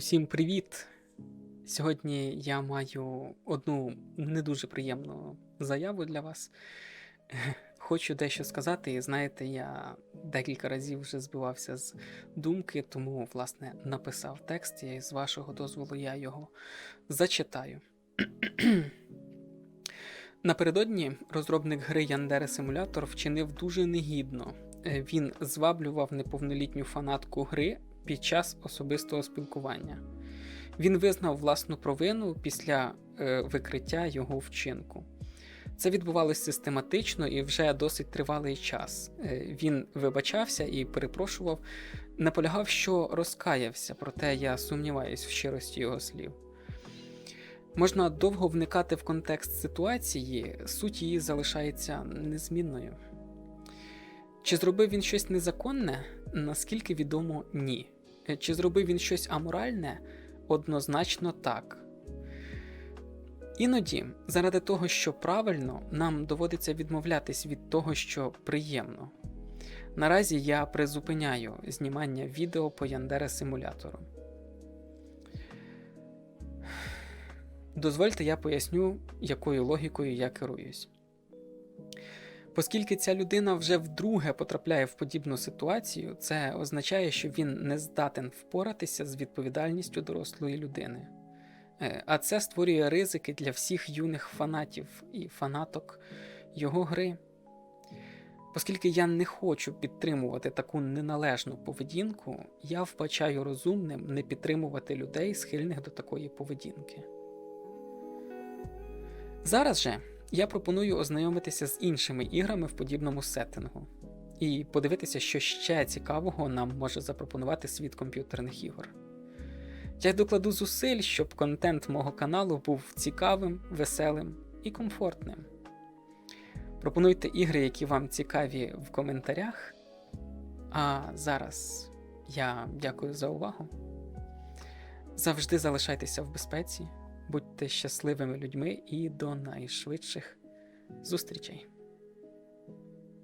Усім привіт! Сьогодні я маю одну не дуже приємну заяву для вас. Хочу дещо сказати, і знаєте, я декілька разів вже збивався з думки, тому, власне, написав текст, і з вашого дозволу я його зачитаю. Напередодні розробник гри Яндере Симулятор вчинив дуже негідно. Е, Він зваблював неповнолітню фанатку гри під час особистого спілкування. Він визнав власну провину після е, викриття його вчинку. Це відбувалося систематично і вже досить тривалий час. Е, Він вибачався і перепрошував, наполягав, що розкаявся, проте я сумніваюсь в щирості його слів. Можна довго вникати в контекст ситуації, суть її залишається незмінною. Чи зробив він щось незаконне? Наскільки відомо, ні. Е, Чи зробив він щось аморальне? Однозначно так. Іноді, заради того, що правильно, нам доводиться відмовлятись від того, що приємно. Наразі я призупиняю знімання відео по Яндере симулятору. Дозвольте, я поясню, якою логікою я керуюсь. Оскільки ця людина вже вдруге потрапляє в подібну ситуацію, це означає, що він не здатен впоратися з відповідальністю дорослої людини. Е, А це створює ризики для всіх юних фанатів і фанаток його гри. Оскільки я не хочу підтримувати таку неналежну поведінку, я вбачаю розумним не підтримувати людей, схильних до такої поведінки. Зараз же я пропоную ознайомитися з іншими іграми в подібному сеттингу і подивитися, що ще цікавого нам може запропонувати світ комп'ютерних ігор. Я докладу зусиль, щоб контент мого каналу був цікавим, веселим і комфортним. Пропонуйте ігри, які вам цікаві в коментарях. А зараз я дякую за увагу. Завжди залишайтеся в безпеці, будьте щасливими людьми і до найшвидших зустрічей!